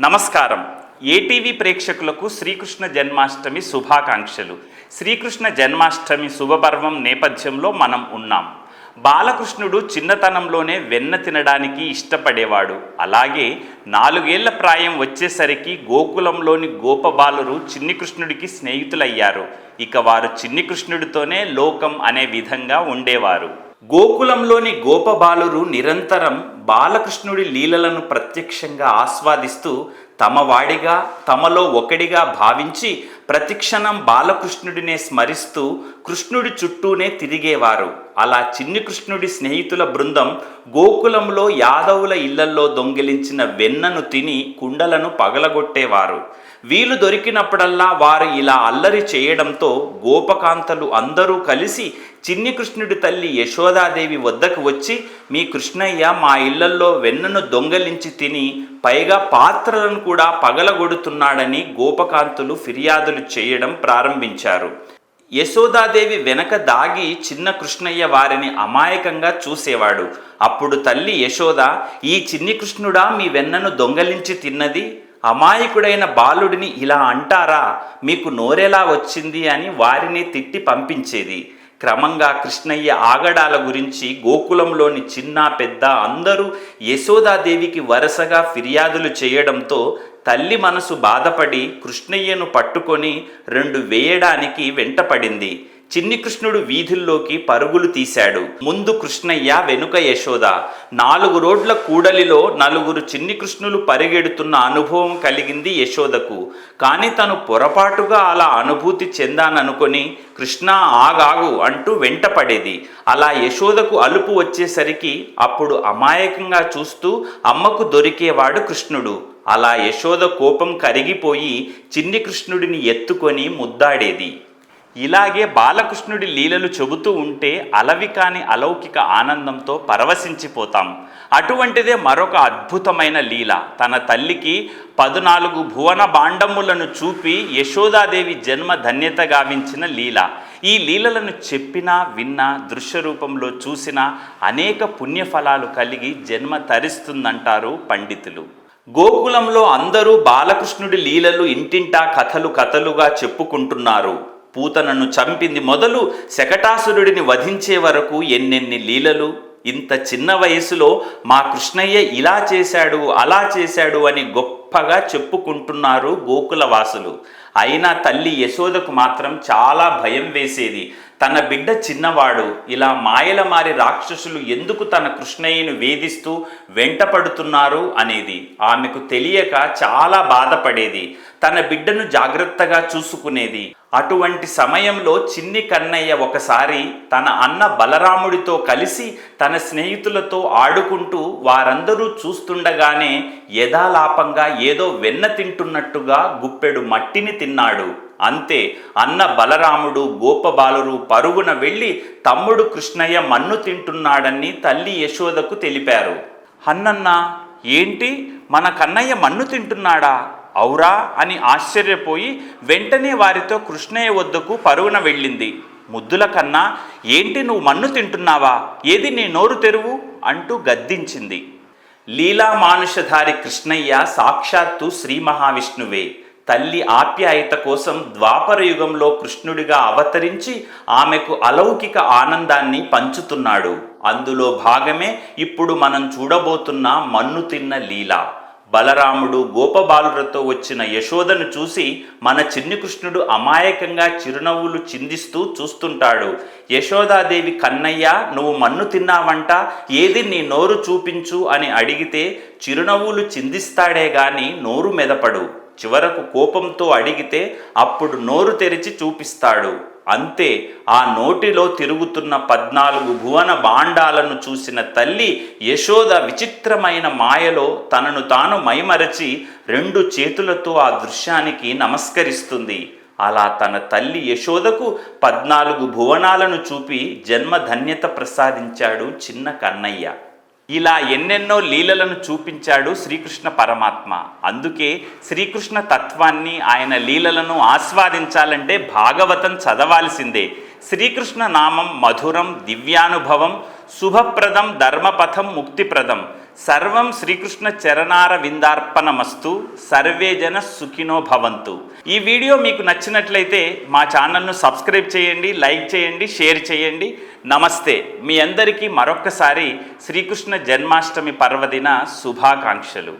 నమస్కారం. ఏటీవీ ప్రేక్షకులకు శ్రీకృష్ణ జన్మాష్టమి శుభాకాంక్షలు. శ్రీకృష్ణ జన్మాష్టమి శుభపర్వం నేపథ్యంలో మనం ఉన్నాం. బాలకృష్ణుడు చిన్నతనంలోనే వెన్న తినడానికి ఇష్టపడేవాడు. అలాగే నాలుగేళ్ళ ప్రాయం వచ్చేసరికి గోకులంలోని గోపబాలురు చిన్ని కృష్ణుడికి స్నేహితులయ్యారు. ఇక వారు చిన్ని కృష్ణుడితోనే లోకం అనే విధంగా ఉండేవారు. గోకులంలోని గోపబాలురు నిరంతరం బాలకృష్ణుడి లీలలను ప్రత్యక్షంగా ఆస్వాదిస్తూ తమ వాడిగా తమలో ఒకడిగా భావించి ప్రతిక్షణం బాలకృష్ణుడినే స్మరిస్తూ కృష్ణుడి చుట్టూనే తిరిగేవారు. అలా చిన్ని కృష్ణుడి స్నేహితుల బృందం గోకులంలో యాదవుల ఇళ్ళల్లో దొంగిలించిన వెన్నను తిని కుండలను పగలగొట్టేవారు. వీలు దొరికినప్పుడల్లా వారు ఇలా అల్లరి చేయడంతో గోపకాంతలు అందరూ కలిసి చిన్ని కృష్ణుడి తల్లి యశోదాదేవి వద్దకు వచ్చి మీ కృష్ణయ్య మా ఇళ్ళల్లో వెన్నను దొంగలించి తిని పైగా పాత్రలను కూడా పగలగొడుతున్నాడని గోపకాంతులు ఫిర్యాదులు చేయడం ప్రారంభించారు. యశోదాదేవి వెనక దాగి చిన్న కృష్ణయ్య వారిని అమాయకంగా చూసేవాడు. అప్పుడు తల్లి యశోద ఈ చిన్ని కృష్ణుడా మీ వెన్నను దొంగలించి తిన్నది? అమాయకుడైన బాలుడిని ఇలా అంటారా? మీకు నోరెలా వచ్చింది? అని వారిని తిట్టి పంపించేది. క్రమంగా కృష్ణయ్య ఆగడాల గురించి గోకులంలోని చిన్న పెద్ద అందరూ యశోదాదేవికి వరుసగా ఫిర్యాదులు చేయడంతో తల్లి మనసు బాధపడి కృష్ణయ్యను పట్టుకొని రెండు వేయడానికి వెంటపడింది. చిన్ని కృష్ణుడు వీధుల్లోకి పరుగులు తీశాడు. ముందు కృష్ణయ్య వెనుక యశోద. నాలుగు రోడ్ల కూడలిలో నలుగురు చిన్ని కృష్ణులు పరిగెడుతున్న అనుభవం కలిగింది యశోదకు. కానీ తను పొరపాటుగా అలా అనుభూతి చెందాననుకొని కృష్ణ ఆగాగు అంటూ వెంటపడేది అలా యశోదకు అలుపు వచ్చేసరికి అప్పుడు అమాయకంగా చూస్తూ అమ్మకు దొరికేవాడు కృష్ణుడు అలా యశోద కోపం కరిగిపోయి చిన్ని కృష్ణుడిని ఎత్తుకొని ముద్దాడేది. ఇలాగే బాలకృష్ణుడి లీలలు చెబుతూ ఉంటే అలవి కాని అలౌకిక ఆనందంతో పరవశించిపోతాం. అటువంటిదే మరొక అద్భుతమైన లీల. తన తల్లికి పదునాలుగు భువన బాండములను చూపి యశోదాదేవి జన్మ ధన్యత గావించిన లీల. ఈ లీలలను చెప్పినా విన్నా దృశ్య రూపంలో చూసినా అనేక పుణ్యఫలాలు కలిగి జన్మ తరిస్తుందంటారు పండితులు. గోకులంలో అందరూ బాలకృష్ణుడి లీలలు ఇంటింటా కథలు కథలుగా చెప్పుకుంటున్నారు. పూతనను చంపింది మొదలు శకటాసురుడిని వధించే వరకు ఎన్నెన్ని లీలలు? ఇంత చిన్న వయసులో మా కృష్ణయ్య ఇలా చేశాడు అలా చేశాడు అని గొప్పగా చెప్పుకుంటున్నారు గోకుల వాసులు. అయినా తల్లి యశోదకు మాత్రం చాలా భయం వేసేది. తన బిడ్డ చిన్నవాడు. ఇలా మాయల మారి రాక్షసులు ఎందుకు తన కృష్ణయ్యను వేధిస్తూ వెంటపడుతున్నారు అనేది ఆమెకు తెలియక చాలా బాధపడేది. తన బిడ్డను జాగ్రత్తగా చూసుకునేది. అటువంటి సమయంలో చిన్ని కన్నయ్య ఒకసారి తన అన్న బలరాముడితో కలిసి తన స్నేహితులతో ఆడుకుంటూ వారందరూ చూస్తుండగానే యథాలాపంగా ఏదో వెన్న తింటున్నట్టుగా గుప్పెడు మట్టిని తిన్నాడు. అంతే అన్న బలరాముడు గోపబాలురు పరుగున వెళ్ళి తమ్ముడు కృష్ణయ్య మన్ను తింటున్నాడని తల్లి యశోదకు తెలిపారు. అన్నన్న ఏంటి? మన కన్నయ్య మన్ను తింటున్నాడా? అవురా? అని ఆశ్చర్యపోయి వెంటనే వారితో కృష్ణయ్య వద్దకు పరుగున వెళ్ళింది. ముద్దుల కన్నా ఏంటి నువ్వు మన్ను తింటున్నావా? ఏది నీ నోరు తెరువు? అంటూ గద్దించింది. లీలా మానుషధారి కృష్ణయ్య సాక్షాత్తు శ్రీ మహావిష్ణువే. తల్లి ఆప్యాయత కోసం ద్వాపర యుగంలో కృష్ణుడిగా అవతరించి ఆమెకు అలౌకిక ఆనందాన్ని పంచుతున్నాడు. అందులో భాగమే ఇప్పుడు మనం చూడబోతున్న మన్ను తిన్న లీల. బలరాముడు గోపబాలులతో వచ్చిన యశోదను చూసి మన చిన్ని కృష్ణుడు అమాయకంగా చిరునవ్వులు చిందిస్తూ చూస్తుంటాడు. యశోదాదేవి కన్నయ్య నువ్వు మన్ను తిన్నావంట. ఏది నీ నోరు చూపించు అని అడిగితే చిరునవ్వులు చిందిస్తాడే గాని నోరు మెదపడు. చివరకు కోపంతో అడిగితే అప్పుడు నోరు తెరిచి చూపిస్తాడు. అంతే ఆ నోటిలో తిరుగుతున్న పద్నాలుగు భువన బాండాలను చూసిన తల్లి యశోద విచిత్రమైన మాయలో తనను తాను మైమరచి రెండు చేతులతో ఆ దృశ్యానికి నమస్కరిస్తుంది. అలా తన తల్లి యశోదకు పద్నాలుగు భువనాలను చూపి జన్మధన్యత ప్రసాదించాడు చిన్న కన్నయ్య. ఇలా ఎన్నెన్నో లీలలను చూపించాడు శ్రీకృష్ణ పరమాత్మ. అందుకే శ్రీకృష్ణ తత్వాన్ని ఆయన లీలలను ఆస్వాదించాలంటే భాగవతం చదవాల్సిందే. శ్రీకృష్ణ నామం మధురం దివ్యానుభవం శుభప్రదం ధర్మపథం ముక్తిప్రదం. సర్వం శ్రీకృష్ణ చరణార విందార్పణమస్తు సర్వే జన సుఖినో భవంతు. ఈ వీడియో మీకు నచ్చినట్లయితే మా ఛానల్ను సబ్స్క్రైబ్ చేయండి లైక్ చేయండి షేర్ చేయండి. నమస్తే. మీ అందరికీ మరొక్కసారి శ్రీకృష్ణ జన్మాష్టమి పర్వదిన శుభాకాంక్షలు.